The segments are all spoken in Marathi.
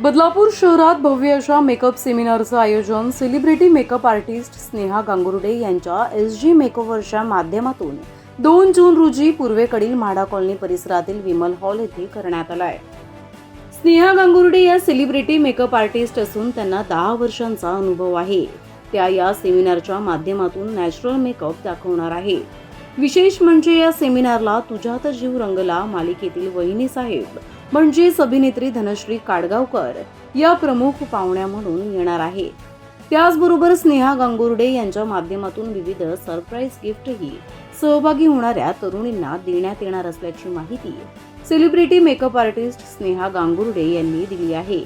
बदलापूर शहरात भव्य अशा मेकअप सेमिनारचं आयोजन celebrity makeup artist Sneha Gangurde यांच्या एस जी मेकओव्हरच्या माध्यमातून दोन जून रोजी पूर्वेकडील म्हाडा कॉलनी परिसरातील विमल हॉल येथे करण्यात आला आहे. स्नेहा गांगुर्डे या सेलिब्रिटी मेकअप आर्टिस्ट असून त्यांना दहा वर्षांचा अनुभव आहे. त्या या सेमिनारच्या माध्यमातून नॅचरल मेकअप दाखवणार आहे. विशेष म्हणजे या सेमिनारला तुझ्यात जीव रंगला मालिकेतील वहिनी साहेब म्हणजेच अभिनेत्री धनश्री काडगावकर या प्रमुख पाहुण्या म्हणून येणार आहे. त्याचबरोबर स्नेहा गांगुर्डे यांच्या माध्यमातून विविध सरप्राईज गिफ्टही सहभागी होणाऱ्या तरुणींना देण्यात येणार असल्याची माहिती celebrity makeup artist Sneha Gangurde यांनी दिली आहे.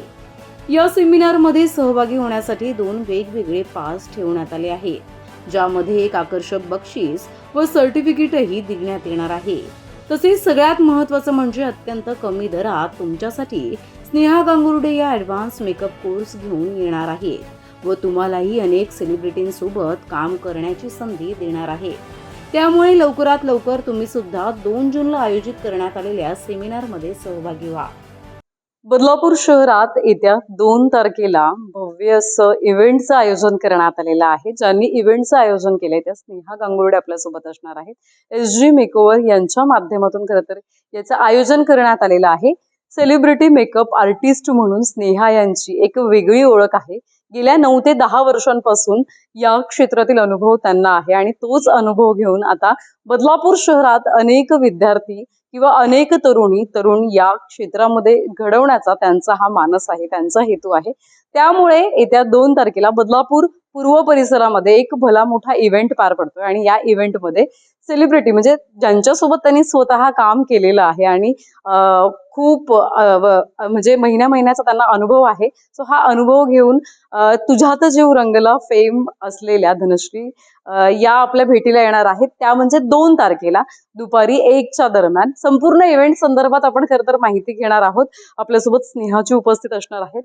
या सेमिनारमध्ये सहभागी होण्यासाठी दोन वेगवेगळे पास ठेवण्यात आले आहेत ज्यामध्ये एक आकर्षक बक्षीस व सर्टिफिकेटही देण्यात येणार आहे. तसेच सगळ्यात महत्त्वाचं म्हणजे अत्यंत कमी दरात तुमच्यासाठी स्नेहा गांगुर्डे या ॲडव्हान्स मेकअप कोर्स घेऊन येणार आहे व तुम्हालाही अनेक सेलिब्रिटींसोबत काम करण्याची संधी देणार आहे त्यामुळे लवकरात लवकर तुम्ही सुद्धा दोन जूनला आयोजित करण्यात आलेल्या सेमिनारमध्ये सहभागी व्हा. बदलापूर शहरात येत्या दोन तारखेला भव्य असं इव्हेंटचं आयोजन करण्यात आलेलं आहे. ज्यांनी इव्हेंटचं आयोजन केलंय त्या स्नेहा गांगुर्डे आपल्यासोबत असणार आहेत. एस जी मेकओव्हर यांच्या माध्यमातून खरं तर याचं आयोजन करण्यात आलेलं आहे. सेलिब्रिटी मेकअप आर्टिस्ट म्हणून स्नेहा यांची एक वेगळी ओळख आहे. गेल्या नऊ ते दहा वर्षांपासून या क्षेत्रातील अनुभव त्यांना आहे. आणि तोच अनुभव घेऊन आता बदलापूर शहरात अनेक विद्यार्थी किंवा अनेक तरुणी तरुण या क्षेत्रामध्ये घडवण्याचा त्यांचा हा मानस आहे त्यांचा हेतू आहे. त्यामुळे येत्या दोन तारखेला बदलापूर पूर्व परिसरामध्ये एक भला मोठा इव्हेंट पार पडतोय. आणि या इव्हेंटमध्ये सेलिब्रिटी म्हणजे ज्यांच्यासोबत त्यांनी स्वतः काम केलेलं आहे आणि खूप म्हणजे महिन्या महिन्याचा त्यांना अनुभव आहे. सो हा अनुभव घेऊन तुझ्यातच तुझ्यात जीव रंगला फेम असलेल्या धनश्री या आपल्या भेटीला येणार आहेत. त्या म्हणजे दोन तारखेला दुपारी एकच्या दरम्यान. संपूर्ण इव्हेंट संदर्भात आपण खरं तर माहिती घेणार आहोत. आपल्यासोबत स्नेहाची उपस्थित असणार आहेत.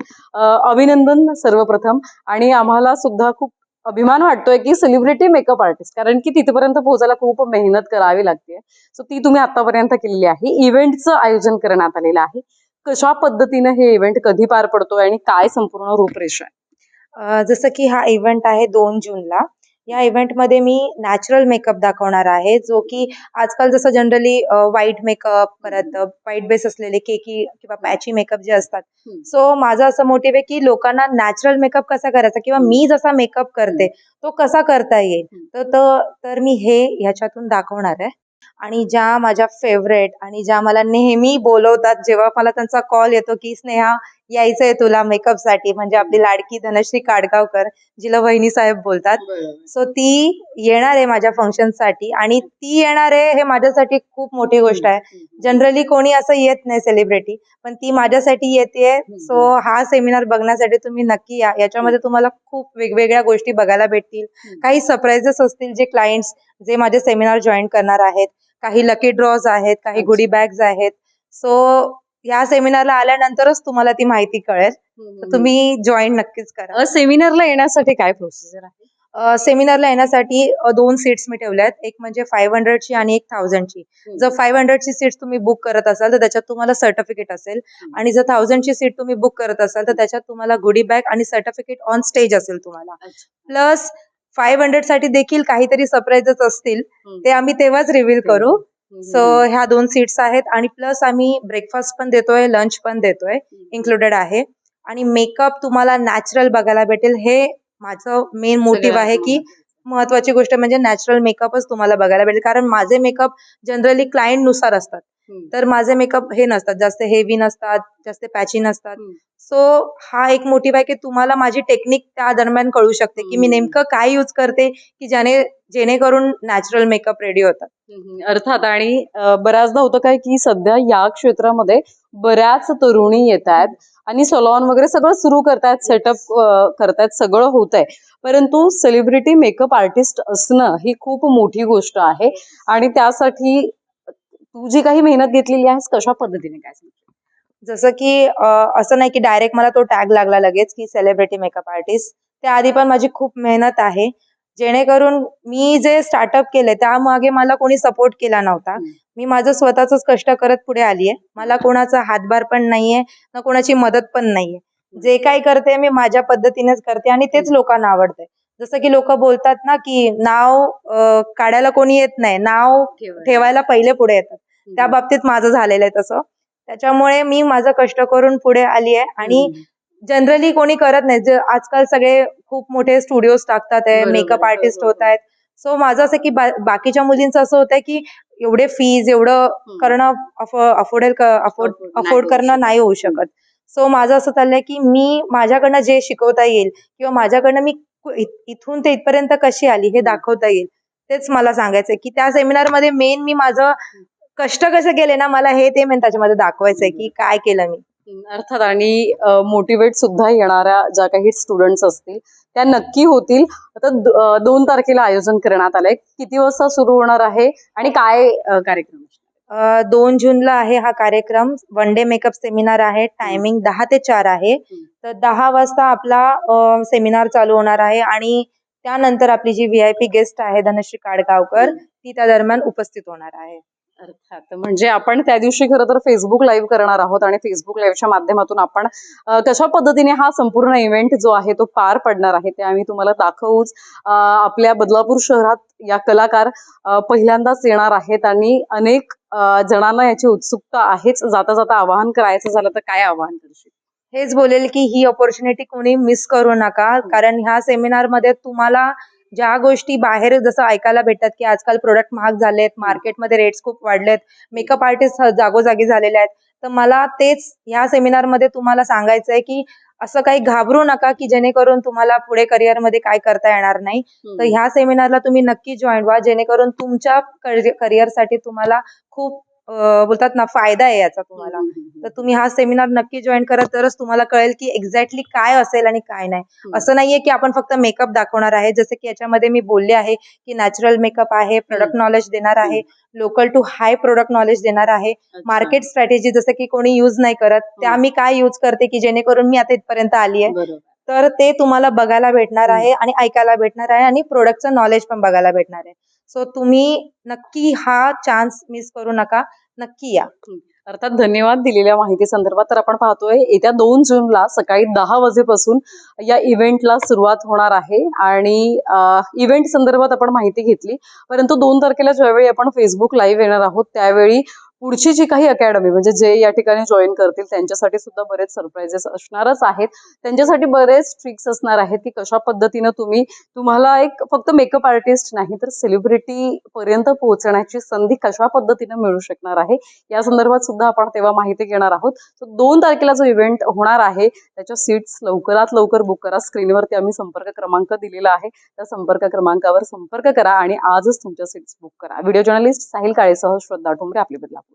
अभिनंदन सर्वप्रथम. आणि आम्हाला सुद्धा खूप अभिमान वाटतोय की सेलिब्रिटी मेकअप आर्टिस्ट कारण की तिथपर्यंत पोहोचायला खूप मेहनत करावी लागते. सो ती तुम्ही आतापर्यंत केलेली आहे. इव्हेंटचं आयोजन करण्यात आलेलं आहे. कशा पद्धतीनं हे इव्हेंट कधी पार पडतोय आणि काय संपूर्ण रूपरेषा आहे? जसं की हा इव्हेंट आहे दोन जूनला. या इव्हेंटमध्ये मी नॅचरल मेकअप दाखवणार आहे. जो की आजकाल जसं जनरली व्हाईट मेकअप परत व्हाईट बेस असलेले केकी किंवा पॅची मेकअप जे असतात. सो माझं असं मोटिव्ह आहे की लोकांना नॅचरल मेकअप कसा करायचा किंवा मी जसा मेकअप करते तो कसा करता येईल. तर त- तर मी हे ह्याच्यातून दाखवणार आहे. आणि ज्या माझ्या फेवरेट आणि ज्या मला नेहमी बोलवतात जेव्हा मला त्यांचा कॉल येतो की स्नेहा यायचंय तुला मेकअपसाठी. म्हणजे आपली लाडकी धनश्री काडगावकर जिला वहिनी साहेब बोलतात. सो ती येणार आहे माझ्या फंक्शनसाठी आणि ती येणार आहे हे माझ्यासाठी खूप मोठी गोष्ट आहे. जनरली कोणी असं येत नाही सेलिब्रिटी पण ती माझ्यासाठी येते सो हा सेमिनार बघण्यासाठी तुम्ही नक्की या. याच्यामध्ये तुम्हाला खूप वेगवेगळ्या गोष्टी बघायला भेटतील. काही सरप्राईजेस असतील जे क्लायंट्स जे माझे सेमिनार जॉईन करणार आहेत. काही लकी ड्रॉज आहेत काही. गुडी बॅग्स आहेत. सो या सेमिनारला आल्यानंतरच तुम्हाला ती माहिती कळेल. तर तुम्ही जॉईन नक्कीच करा. सेमिनारला येण्यासाठी काय प्रोसिजर आहे? सेमिनारला येण्यासाठी दोन सीट्स मी ठेवल्या आहेत एक म्हणजे फाईव्ह हंड्रेडची आणि एक थाउजंडची जर फाईव्ह हंड्रेडची सीट तुम्ही बुक करत असाल तर त्याच्यात तुम्हाला सर्टिफिकेट असेल. आणि जर थाउजंडची सीट तुम्ही बुक करत असाल तर त्याच्यात तुम्हाला गुडी बॅग आणि सर्टिफिकेट ऑन स्टेज असेल तुम्हाला. प्लस फाईव्ह हंड्रेडसाठी देखील काहीतरी सरप्राईजेस असतील ते आम्ही तेव्हाच रिव्हील करू. सो ह्या दोन सीट्स आहेत आणि प्लस आम्ही ब्रेकफास्ट पण देतोय लंच पण देतोय इन्क्लुडेड आहे. आणि मेकअप तुम्हाला नॅचरल बघायला भेटेल. हे माझं मेन मोटिव्ह आहे की महत्वाची गोष्ट म्हणजे नॅचरल मेकअपच तुम्हाला बघायला भेटेल. कारण माझे मेकअप जनरली क्लायंटनुसार असतात. तर माझे मेकअप हे नसतात जास्त हेवी नसतात जास्त पॅची नसतात. सो हा एक मोटिव्ह आहे की तुम्हाला माझी टेक्निक त्या दरम्यान कळू शकते की मी. नेमकं काय यूज करते की ज्याने जेणेकरून नॅचरल मेकअप रेडी होतात. अर्थात आणि बऱ्याचदा होतं काय की सध्या या क्षेत्रामध्ये बऱ्याच तरुणी येत आहेत आणि सलॉन वगैरे सगळं सुरू करतायत सेटअप करतायत सगळं होत आहे परंतु सेलिब्रिटी मेकअप आर्टिस्ट असणं ही खूप मोठी गोष्ट आहे. आणि त्यासाठी तू जी काही मेहनत घेतलेली आहेस कशा पद्धतीने काय? जसं की असं नाही की डायरेक्ट मला तो टॅग लागला लगेच की सेलिब्रिटी मेकअप आर्टिस्ट त्याआधी पण माझी खूप मेहनत आहे. जेणेकरून मी जे स्टार्टअप केले त्यामागे मला कोणी सपोर्ट केला नव्हता. मी माझं स्वतःच कष्ट करत पुढे आलीये. मला कोणाचा हातभार पण नाहीये ना कोणाची मदत पण नाहीये. जे काही करते मी माझ्या पद्धतीनेच करते आणि तेच लोकांना आवडते जसं की लोक बोलतात ना की नाव काढायला कोणी येत नाही. नाव ठेवायला. पहिले पुढे येतात. त्या बाबतीत माझं झालेलं आहे तसं. त्याच्यामुळे मी माझं कष्ट करून पुढे आली आहे आणि जनरली कोणी करत नाही. जे आजकाल सगळे खूप मोठे स्टुडिओज टाकतात आहे मेकअप आर्टिस्ट. होत आहेत. सो माझं असं की बा- बाकीच्या मुलींचं असं होतंय की एवढे फीज एवढं करणं अफोर्डेल अफोर्ड अफोर्ड करणं. नाही होऊ शकत. सो माझं असं चाललंय की मी माझ्याकडनं जे शिकवता येईल किंवा माझ्याकडनं मी इथून ते इथपर्यंत कशी आली हे. दाखवता येईल. तेच मला सांगायचंय की त्या सेमिनारमध्ये मेन मी माझं कष्ट कसे केले ना मला हे ते मेन त्याच्यामध्ये दाखवायचंय की काय केलं मी. अर्थात आणि मोटिवेट सुद्धा येणाऱ्या ज्या काही स्टुडंट्स असतील त्या नक्की होतील. आता दोन तारखेला आयोजन करण्यात आलंय. किती वाजता सुरू होणार आहे आणि काय कार्यक्रम? अ, दोन जूनला आहे हा कार्यक्रम वन डे मेकअप सेमिनार आहे टायमिंग दहा ते चार आहे. तर दहा वाजता आपला सेमिनार चालू होणार आहे आणि त्यानंतर आपली जी व्ही आय पी गेस्ट आहे धनश्री काडगावकर. ती त्या दरम्यान उपस्थित होणार आहे अर्थात. म्हणजे आपण त्या दिवशी खरं तर फेसबुक लाईव्ह करणार आहोत आणि फेसबुक लाईव्हच्या माध्यमातून आपण कशा पद्धतीने हा संपूर्ण इव्हेंट जो आहे तो पार पडणार आहे ते आम्ही तुम्हाला दाखवूच आपल्या बदलापूर शहरात या कलाकार पहिल्यांदाच येणार आहेत आणि अनेक जणांना याची उत्सुकता आहेच. जाता जाता आवाहन करायचं झालं तर काय आवाहन करशील? हेच बोलेल की ही ऑपॉर्च्युनिटी कोणी मिस करू नका. कारण ह्या सेमिनारमध्ये तुम्हाला ज्या गोष्टी बाहेर जसं ऐकायला भेटतात की आजकाल प्रोडक्ट महाग झालेत मार्केटमध्ये रेट्स खूप वाढलेत मेकअप आर्टिस्ट जागोजागी झालेले आहेत. तर मला तेच ह्या सेमिनारमध्ये तुम्हाला सांगायचं आहे की असं काही घाबरू नका की जेणेकरून तुम्हाला पुढे career मध्ये काय करता येणार नाही. तर ह्या सेमिनारला तुम्ही नक्की जॉईन व्हा जेणेकरून तुमच्या करिअरसाठी तुम्हाला खूप बोलतात ना फायदा आहे याचा तुम्हाला. तर तुम्ही हा सेमिनार नक्की जॉईन करा तरच तुम्हाला कळेल की एक्झॅक्टली काय असेल आणि काय नाही. असं नाहीये की आपण फक्त मेकअप दाखवणार आहे जसं की याच्यामध्ये मी बोलले आहे की नॅचरल मेकअप आहे प्रोडक्ट नॉलेज देणार आहे local to high product knowledge देणार आहे मार्केट स्ट्रॅटेजी जसं की कोणी युज नाही करत त्या. मी काय युज करते की जेणेकरून मी आता इथपर्यंत आली आहे. तर ते तुम्हाला बघायला भेटणार. आहे आणि ऐकायला भेटणार आहे आणि प्रोडक्टचं नॉलेज पण बघायला भेटणार आहे. सो तुम्ही नक्की हा चान्स मिस करू नका. नक्की या. अर्थात धन्यवाद दिलेल्या माहिती संदर्भात. तर आपण पाहतोय येत्या दोन जूनला सकाळी दहा वाजेपासून या इव्हेंटला सुरुवात होणार आहे. आणि इव्हेंट संदर्भात आपण माहिती घेतली. परंतु दोन तारखेला ज्यावेळी आपण फेसबुक लाईव्ह येणार आहोत त्यावेळी पुढची जी काही अकॅडमी म्हणजे जे या ठिकाणी जॉईन करतील त्यांच्यासाठी सुद्धा बरेच सरप्राईजेस असणारच आहेत. त्यांच्यासाठी बरेच ट्रिक्स असणार आहेत की कशा पद्धतीनं तुम्ही तुम्हाला एक फक्त मेकअप आर्टिस्ट नाही तर सेलिब्रिटी पर्यंत पोहोचण्याची संधी कशा पद्धतीनं मिळू शकणार आहे? या संदर्भात सुद्धा आपण तेव्हा माहिती घेणार आहोत. सो दोन तारखेला जो इव्हेंट होणार आहे त्याच्या सीट्स लवकरात लवकर बुक करा. स्क्रीनवरती आम्ही संपर्क क्रमांक दिलेला आहे. त्या संपर्क क्रमांकावर संपर्क करा आणि आजच तुमच्या सीट्स बुक करा. व्हिडिओ जर्नलिस्ट साहिल काळेसह श्रद्धा ठोंबरे आपली बदलापूर.